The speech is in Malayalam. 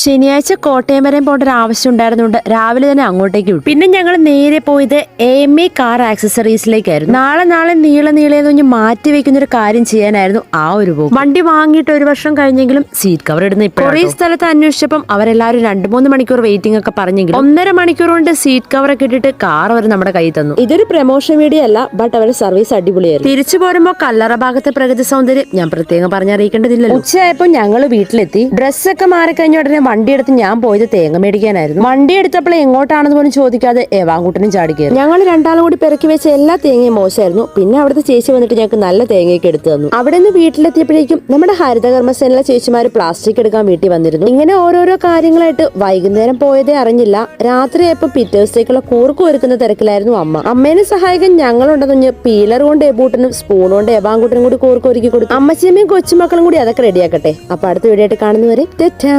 ശനിയാഴ്ച കോട്ടയം വരെ പോകേണ്ട ഒരു ആവശ്യം ഉണ്ടായിരുന്നുകൊണ്ട് രാവിലെ തന്നെ അങ്ങോട്ടേക്ക് വിട്ടു. പിന്നെ ഞങ്ങൾ നേരെ പോയത് എ എം കാർ ആക്സസറീസിലേക്കായിരുന്നു നാളെ നാളെ നീളെ നീളെ എന്ന് മാറ്റി വെക്കുന്ന ഒരു കാര്യം ചെയ്യാനായിരുന്നു ആ ഒരു പോകും വണ്ടി വാങ്ങിയിട്ട് ഒരു വർഷം കഴിഞ്ഞെങ്കിലും സീറ്റ് കവർ ഇടുന്ന കുറേ സ്ഥലത്ത് അന്വേഷിച്ചപ്പം അവരെല്ലാവരും രണ്ടു മൂന്ന് മണിക്കൂർ വെയിറ്റിംഗ് ഒക്കെ പറഞ്ഞെങ്കിലും ഒന്നര മണിക്കൂർ കൊണ്ട് സീറ്റ് കവർ ഒക്കെ ഇട്ടിട്ട് കാർ അവർ നമ്മുടെ കയ്യിൽ തന്നു. ഇതൊരു പ്രമോഷൻ വീഡിയോ അല്ല ബട്ട് അവരുടെ സർവീസ് അടിപൊളിയായിരുന്നു. തിരിച്ചു പോരുമ്പോ കല്ലറ ഭാഗത്തെ പ്രകൃതി സൗന്ദര്യം ഞാൻ പ്രത്യേകം പറഞ്ഞറിയിക്കേണ്ടതില്ല ഉച്ചയായപ്പോ ഞങ്ങൾ വീട്ടിലെത്തി. ഡ്രസ്സൊക്കെ മാറിക്കഴിഞ്ഞ ഉടനെ വണ്ടി എടുത്ത് ഞാൻ പോയത് തേങ്ങ മേടിക്കാനായിരുന്നു. വണ്ടി എടുത്തപ്പോൾ എങ്ങോട്ടാണെന്ന് പോലും ചോദിക്കാതെ ഏവാങ്കുട്ടനും ചാടി കയറി. ഞങ്ങൾ രണ്ടാളും കൂടി പെറുക്കി വെച്ച എല്ലാ തേങ്ങയും മോശമായിരുന്നു. പിന്നെ അവിടുത്തെ ചേച്ചി വന്നിട്ട് ഞങ്ങൾക്ക് നല്ല തേങ്ങയൊക്കെ എടുത്തു തന്നു. അവിടെ നിന്ന് വീട്ടിലെത്തിയപ്പോഴേക്കും നമ്മുടെ ഹരിതകർമ്മസേനയിലെ ചേച്ചിമാർ പ്ലാസ്റ്റിക് എടുക്കാൻ വീട്ടിൽ വന്നിരുന്നു. ഇങ്ങനെ ഓരോരോ കാര്യങ്ങളായിട്ട് വൈകുന്നേരം പോയതേ അറിഞ്ഞില്ല. രാത്രിയായപ്പോൾ പിറ്റേഴ്സേക്കുള്ള കൂർക്ക് ഒരുക്കുന്ന തിരക്കിലായിരുന്നു അമ്മ. അമ്മേനെ സഹായിക്കാൻ ഞങ്ങളുണ്ടെന്ന് പീലർ കൊണ്ട് എബൂട്ടനും സ്പൂൺ കൊണ്ട് എവാങ്കുട്ടനും കൂടി കൂർക്ക് ഒരുക്കി കൊടുത്തു. അമ്മച്ചിയമ്മയും കൊച്ചുമക്കളും കൂടി അതൊക്കെ റെഡിയാക്കട്ടെ അപ്പൊ അടുത്ത വീഡിയോ ആയിട്ട് കാണുന്നവരെ തെറ്റാ